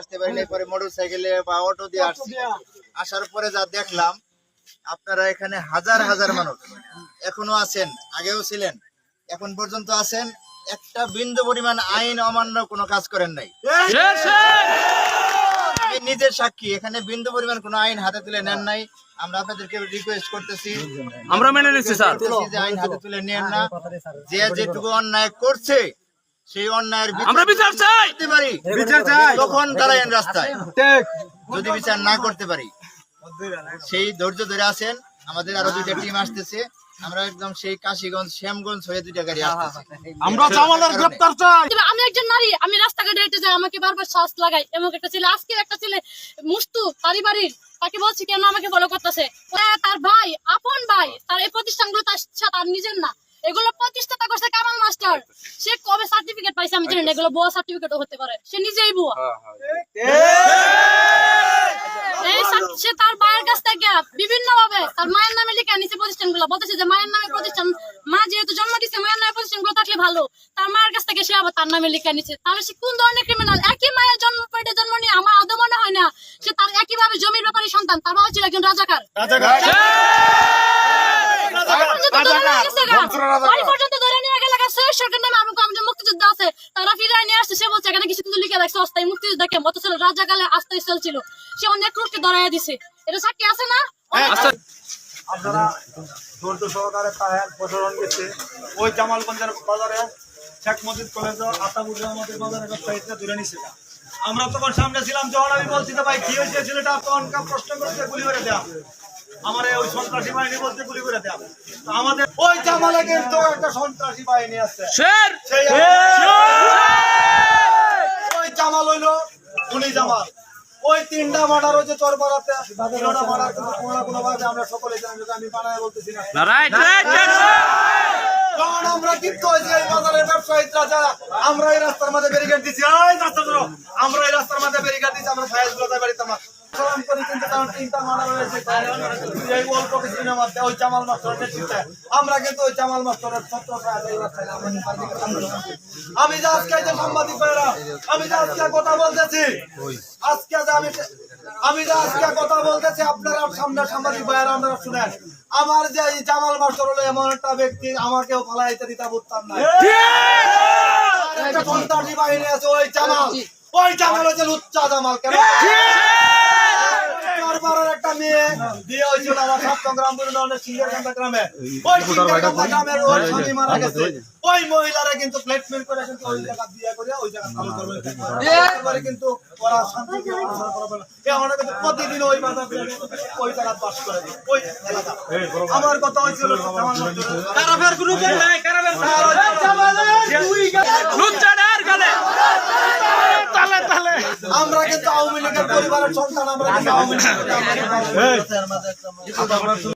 আসতে পারি নাই পরে মোটর সাইকেলে বা অটো দিয়ে আসছি। আসার পরে যা দেখলাম আপনারা এখানে হাজার হাজার মানুষ। এখনও আছেন আগেও ছিলেন এখন পর্যন্ত আছেন। একটা বিন্দু পরিমাণ আইন অমান্য কোনো কাজ করেন নাই। আমি নিজের সাক্ষী এখানে বিন্দু পরিমাণ কোনো আইন হাতে তুলে নেন নাই। আমরা আপনাদেরকে রিকোয়েস্ট করতেছি। আমরা মেনে নিচ্ছি স্যার। যে আইন হাতে তুলে নেন না। যে যেটুকু অন্যায় করছে সেই অন্যায়ের আমরা বিচার চাই! করতে পারি তখন দাঁড়ায়েন রাস্তায়। যদি বিচার না করতে পারি সেই ধৈর্য ধরে আছেন আমাদের আরও দুইটা টিম আসতেছে আমরা একদম সেই কাশীগঞ্জ শ্যামগঞ্জ হয়ে দুইটা গাড়ি আমরা জামালের চাই! আমি একজন নারী আমি রাস্তাঘাটে হেঁটে যাই আমাকে বারবার শ্বাস লাগাই এবং একটা ছেলে আজকে একটা ছেলে মুস্তু পারিবারিক তাকে বলছি কেন আমাকে ফলো করতেছে? তার ভাই আপন ভাই তার এই প্রতিষ্ঠানগুলো তার সাথে তার নিজের না এগুলো প্রতিষ্ঠাতা করছে কামাল মাস্টার সে কবে সার্টিফিকেট পাইছে আমি জানি না এগুলো বুয়া সার্টিফিকেটও হতে পারে। সে নিজেই বুয়া। সে তার মায়ের কাছ থেকে বিভিন্ন ভাবে তার মায়ের নামে লিখে নিছে প্রতিষ্ঠানগুলো। বলতেছে যে মায়ের নামে প্রতিষ্ঠান মা যেহেতু জন্ম দিচ্ছে মায়ের নামে প্রতিষ্ঠানগুলো থাকলে ভালো। তার মায়ের কাছ থেকে সে আবার তার নামে লিখে নিচ্ছে তাহলে সে কোন ধরনের ক্রিমিনাল একই মায়ের জন্ম পেটে জন্ম নিয়ে আমার আদৌ মনে হয় না। সে তার একই ভাবে জমির ব্যাপারে সন্তান। তার বাবা ছিল একজন রাজাকার। পর্যন্ত ধরে নিয়ে গেছে গা। বাড়ি পর্যন্ত ধরে নিয়ে গেলে গা, সৈয়দ সরকার নামে আমাকে আমাদের মুক্তিযোদ্ধা আছে তারা ফিরায় নিয়ে আসছে। সে বলছে এখানে কিছু কিছু লিখে রাখছে অস্থায়ী মুক্তিযোদ্ধা কে মত ছিল রাজাকালে আস্থায় স্থল ছিল। সে অনেক লোককে ধরাইয়া দিছে। এটা সাক্ষী আছে না? আচ্ছা আপনারা ধৈর্য সহকারে তাহের প্রসারণ গেছে। ওই জামালগঞ্জের বাজারে শেখ মজিদ কলেজ আতাবুর আমাদের বাজারে ব্যবসায়ীরা ধরে নিছে। আমরা তখন সামনে ছিলাম যখন আমি বলছি ভাই কি হয়েছে? ছেলেটা তখন প্রশ্ন করছে গুলি করে দেয়া। আমার ওই সন্ত্রাসী বাহিনী বলতে গুলি করে দেয়া আমাদের ওই জামালে কিন্তু একটা সন্ত্রাসী বাহিনী আছে। ওই জামাল হইল খুনি জামাল। ওই তিনটা মার্ডার হচ্ছে চর পাড়াতে। তিনটা মার্ডার কিন্তু কোনো না কোনো ভাবে আমরা সকলে জানি আমি বানায় বলতেছি না। রাইট রাইট কারণ আমরা কিন্তু ওই যে এই বাজারের ব্যবসায়ীরা যারা আমরা এই রাস্তার মধ্যে ব্যারিকেড দিচ্ছি এই রাস্তা ধরো আমরা এই রাস্তার মধ্যে ব্যারিকেড দিচ্ছি আমরা ফায়াজগুলো বাড়িতে আমার সালাম করি এই অল্প কিছুদিনের মধ্যে ওই জামাল মাস্টারের নেতৃত্বে আমরা কিন্তু ওই জামাল মাস্টারের। আমি যে আজকে যে সাংবাদিক ভাইরা আমি যে আজকে কথা বলতেছি আজকে যে আমি আমি যে আজকে কথা বলতেছি আপনারা সামনে সাংবাদিক ভাইরা আপনারা শুনেন। আমার যে জামাল মাস্টার হলো এমন একটা ব্যক্তি আমাকেও ফালাইতে দিতে বুঝতাম না। সন্ত্রাসী বাহিনী আছে ওই জামাল। ওই জামাল হচ্ছে লুচ্চা জামাল কেন? চরপাড়ার একটা মেয়ে বিয়ে হয়েছিল আমার সপ্তম গ্রাম বুড়ি সিঙ্গারকান্দা গ্রামে। ওই সিঙ্গারকান্দা গ্রামের ওই স্বামী মারা গেছে। ওই মহিলারা কিন্তু প্লেসমেন্ট করে কিন্তু ওই জায়গা বিয়ে করে ওই জায়গা ভালো করবে। এরপরে কিন্তু ওরা শান্তি আমরা কিন্তু প্রতিদিন ওই দিয়ে ওই জায়গা বাস করে ওই এলাকা। আমার কথা হয়েছিল কোনো নাই কারাফের লুচ্চাডার গালে তালে তালে আমরা কিন্তু আওয়ামী লীগের পরিবারের সন্তান আমরা কিন্তু আওয়ামী লীগের